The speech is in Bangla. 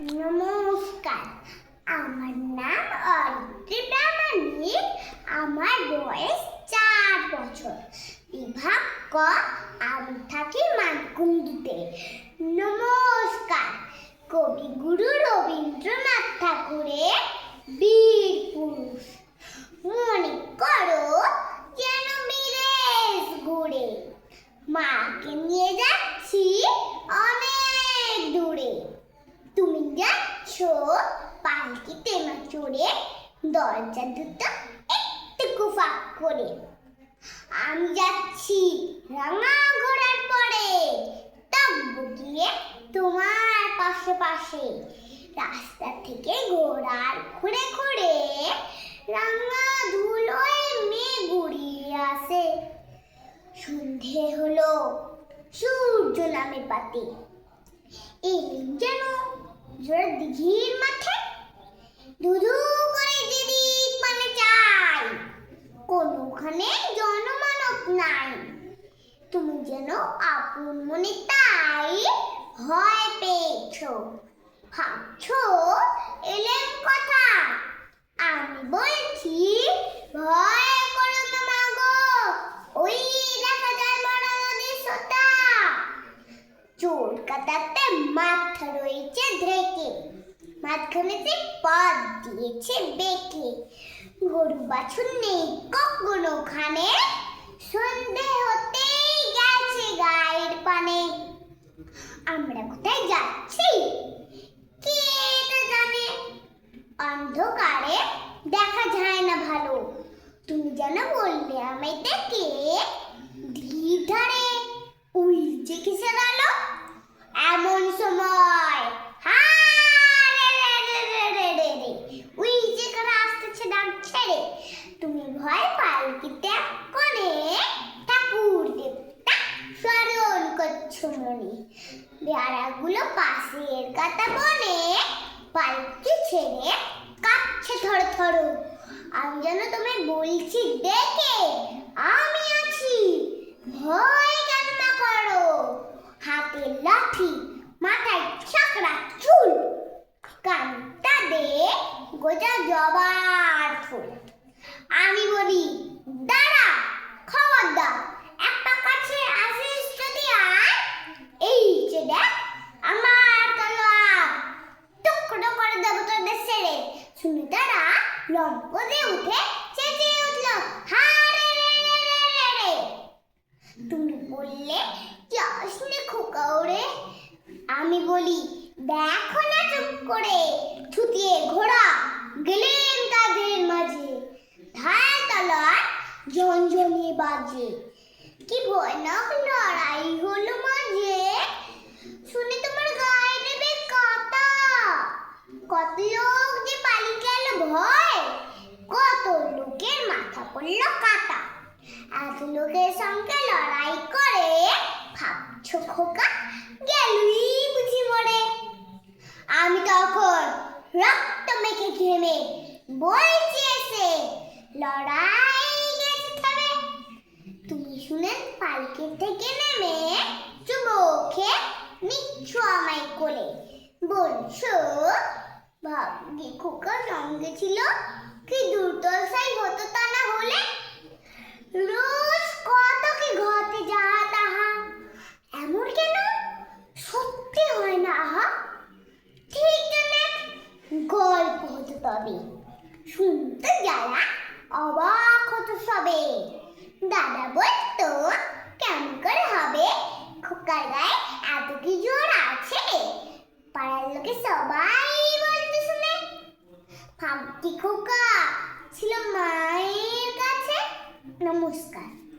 নমস্কার। আমার নাম অরিত্রী প্রামাণিক আমার বয়স চার বছর। বিভাগ ক, আমি থাকি মানকুণ্ডুতে। নমস্কার। কবিগুরু রবীন্দ্রনাথ ঠাকুরের বীর পুরুষ। মনে করো যেন বিদেশ ঘুরে। মাকে নিয়ে যাচ্ছি অনেক দূরে। তুমি যাচ্ছ পালকিতে না চড়ে দরজা দুটো একটু ফাঁক করে। আমি যাচ্ছি রাঙা ঘোড়ার পরে। গিয়ে তোমার পাশে পাশে। রাস্তা থেকে ঘোড়ার ঘুরে ঘুরে রাঙা ধুলোয় মেয়ে গুড়িয়ে আসে। সন্ধে হলো, সূর্য নামে পাতে। এলেন যেন জোর দিঘির মাঠে দুধু করে দিদি মানে চাই। কোনোখানে জনমানব নাই। তুমি যেন আপন মনে তাই ভয় পেয়েছ। ভাবছ এলেন কথা? আমি বলছি ভয় মাঝখানেতে পথ দিয়েছে বেঁকে। গরু বাছুর নেই, কখনো খানে সন্ধে হতেই গেছে গায়ের পানে। আমরা কোথায় যাচ্ছি? কে জানে? অন্ধকারে দেখা যায় না ভালো। তুমি যেন বললে আমি দেখে। ধারে উই যে কিসের আলো এমন সময় হা, রে, রে, রে, রে, রে, রে, রে। উই যে করে আসতেছে ডাক ছেড়ে তুমি ভয় পালকিতে কোণে ঠাকুর দেবতা স্মরণ করছ বেড়াগুলো পাশের কাটা বনে পালকি ছেড়ে কাঁপছে থর থর। আমি যেন তোমায় বলছি, দেখে আমি আছি। ভয় কেন না করো হাতে লাঠি মাথায় চাকরা চুল কানটা দে গোজা জবার ফুল আমি বলি দাঁড়া খবরদার একটা কাছে আসিস যদি আয় এই যে দেখ আমার তলোয়ার টুকরো করে দেবো তোদের ছেড়ে শুনে তারা উঠে চেঁচিয়ে উঠল হারে, রে রে রে রে রে। তুমি বললে, যাস নে খোকা আমি বলি, দেখো না চুপ করে ছুটিয়ে ঘোড়া, গেলেন তাদের মাঝে। ধায় তলার, ঝনঝনিয়ে বাজে। কি ভয়ানক লড়াই হলো মাঝে শুনে তোমার গায়ে দেবে কাটা কত লোক যে পালিয়ে গেল ভয় কত লোকের মাথা পড়ল কাটা এত লোকের সঙ্গে লড়াই করে ভাবছ খোকা? গেলুই বুঝি মরে। আমি তখন রক্ত মেখে ঘেমে বলছি এসে, লড়াই গেছে তুমি শুনে পালকি থেকে নেমে চুমোখে নিচ্ছ আমায় বলছো, ভাগ্যে খোকা সঙ্গে ছিল, কি দুর্দশাই হতো তা না হলে তবে শুনতে যারা অবাক হতো সবে। দাদা বলতো, কেমন করে হবে? খোকার গায়ে এত কি জোর আছে? পাড়ার লোকে সবাই বলতে শুনে। ভাবটি খোকা ছিল মায়ের কাছে। নমস্কার।